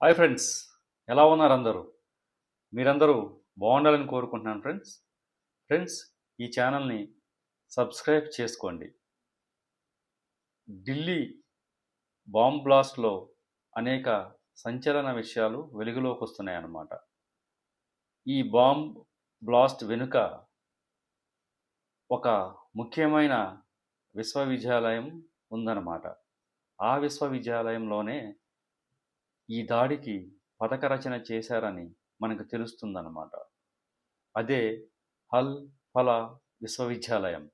Hi friends ఎలా ఉన్నారు అందరూ? మీరందరూ బాగుండాలని కోరుకుంటున్నాను ఫ్రెండ్స్ ఫ్రెండ్స్ ఈ ఛానల్ని సబ్స్క్రైబ్ చేసుకోండి. ఢిల్లీ బాంబ్ బ్లాస్ట్లో అనేక సంచలన విషయాలు వెలుగులోకి వస్తున్నాయి అన్నమాట ఈ బాంబ్ బ్లాస్ట్ వెనుక ఒక ముఖ్యమైన విశ్వవిద్యాలయం ఉందన్నమాట. ఆ విశ్వవిద్యాలయంలోనే ఈ దాడికి పథక రచన చేశారని మనకు తెలుస్తుందన్నమాట. అదే హల్ ఫలా విశ్వవిద్యాలయం.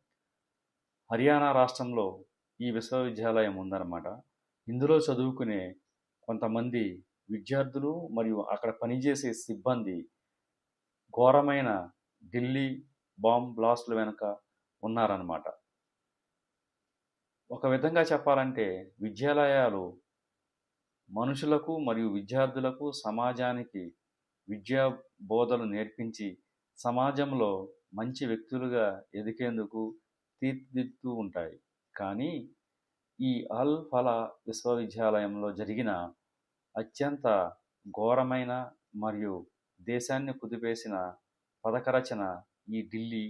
హర్యానా రాష్ట్రంలో ఈ విశ్వవిద్యాలయం ఉందన్నమాట. ఇందులో చదువుకునే కొంతమంది విద్యార్థులు మరియు అక్కడ పనిచేసే సిబ్బంది ఘోరమైన ఢిల్లీ బాంబ్ బ్లాస్ట్ల వెనుక ఉన్నారన్నమాట. ఒక విధంగా చెప్పాలంటే విద్యాలయాలు మనుషులకు మరియు విద్యార్థులకు సమాజానికి విద్యా బోధలు నేర్పించి సమాజంలో మంచి వ్యక్తులుగా ఎదిగేందుకు తీర్చిదిద్దుతూ ఉంటాయి. కానీ ఈ అల్ ఫలా విశ్వవిద్యాలయంలో జరిగిన అత్యంత ఘోరమైన మరియు దేశాన్ని కుదిపేసిన పథకరచన ఈ ఢిల్లీ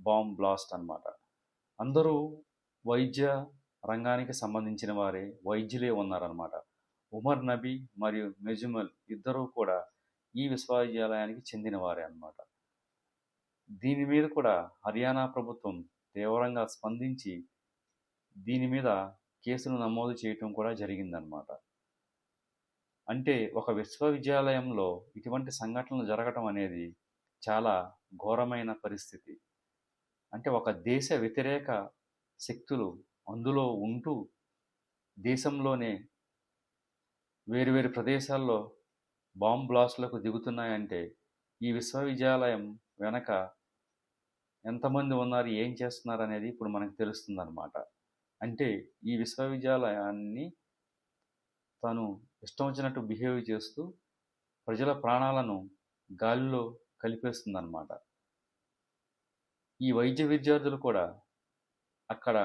బాంబ్ బ్లాస్ట్ అన్నమాట. అందరూ వైద్య రంగానికి సంబంధించిన వారే వైద్యులే ఉన్నారన్నమాట. ఉమర్ నబీ మరియు మెజుమల్ ఇద్దరూ కూడా ఈ విశ్వవిద్యాలయానికి చెందినవారే అన్నమాట. దీని మీద కూడా హర్యానా ప్రభుత్వం తీవ్రంగా స్పందించి దీని మీద కేసులు నమోదు చేయటం కూడా జరిగిందనమాట అంటే ఒక విశ్వవిద్యాలయంలో ఇటువంటి సంఘటనలు జరగటం అనేది చాలా ఘోరమైన పరిస్థితి. అంటే ఒక దేశ వ్యతిరేక శక్తులు అందులో ఉంటూ దేశంలోనే వేరువేరు ప్రదేశాల్లో బాంబ్ బ్లాస్టులకు దిగుతున్నాయంటే ఈ విశ్వవిద్యాలయం వెనక ఎంతమంది ఉన్నారు ఏం చేస్తున్నారు అనేది ఇప్పుడు మనకు తెలుస్తుందన్నమాట. అంటే ఈ విశ్వవిద్యాలయాన్ని తను ఇష్టం వచ్చినట్టు బిహేవ్ చేస్తూ ప్రజల ప్రాణాలను గాలిలో కలిపేస్తుందన్నమాట. ఈ వైద్య విద్యార్థులు కూడా అక్కడ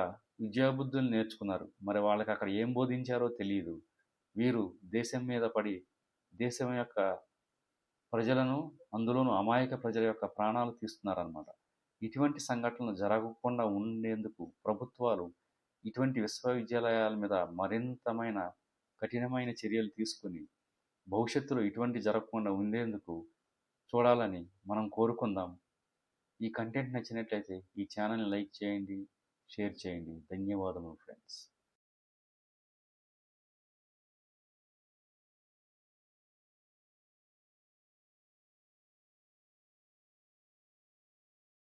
విద్యాబుద్ధులు నేర్చుకున్నారు. మరి వాళ్ళకి అక్కడ ఏం బోధించారో తెలియదు వీరు దేశం మీద పడి దేశం యొక్క ప్రజలను అందులోనూ అమాయక ప్రజల యొక్క ప్రాణాలు తీస్తున్నారనమాట ఇటువంటి సంఘటనలు జరగకుండా ఉండేందుకు ప్రభుత్వాలు ఇటువంటి విశ్వవిద్యాలయాల మీద మరింతమైన కఠినమైన చర్యలు తీసుకుని భవిష్యత్తులో ఇటువంటి జరగకుండా ఉండేందుకు చూడాలని మనం కోరుకుందాం. ఈ కంటెంట్ నచ్చినట్లయితే ఈ ఛానల్ని లైక్ చేయండి. షేర్ చేయండి. ధన్యవాదములు ఫ్రెండ్స్.